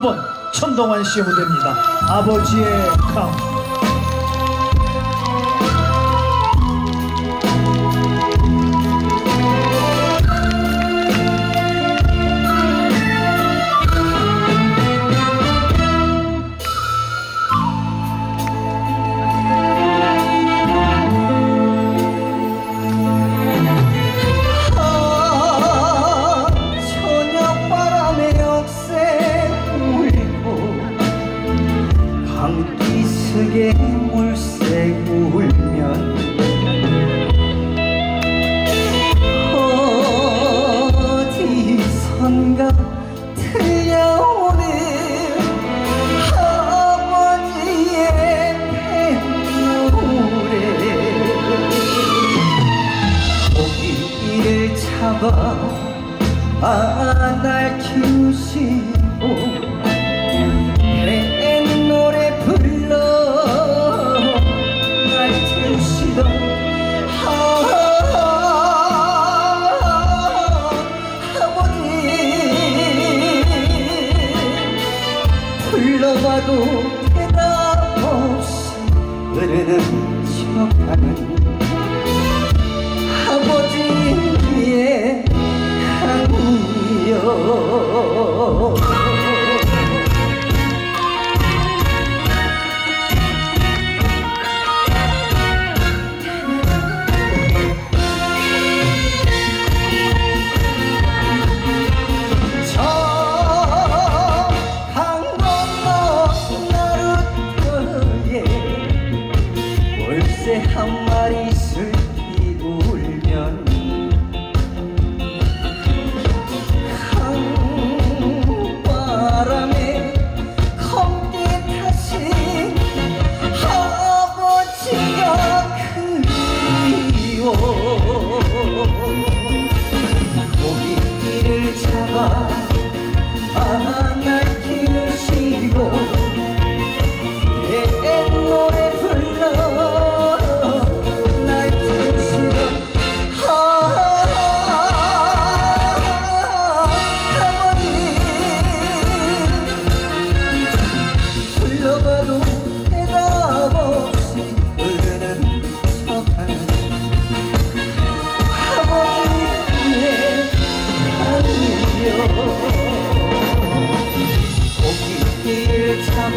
번 천동환 씨의 무대입니다. 아버지의 강. 강기슭에 물새 울면 어디선가 들려오는 아버지의 뱃노래 고기를 잡아 아날 키우시 아버지 불러봐도 대답 없이 흐르는 척하는 아버지의 향이여 한 마리 슬피 울면 강바람에 검게 타신 아버지가 그리워. 고기를 잡아 아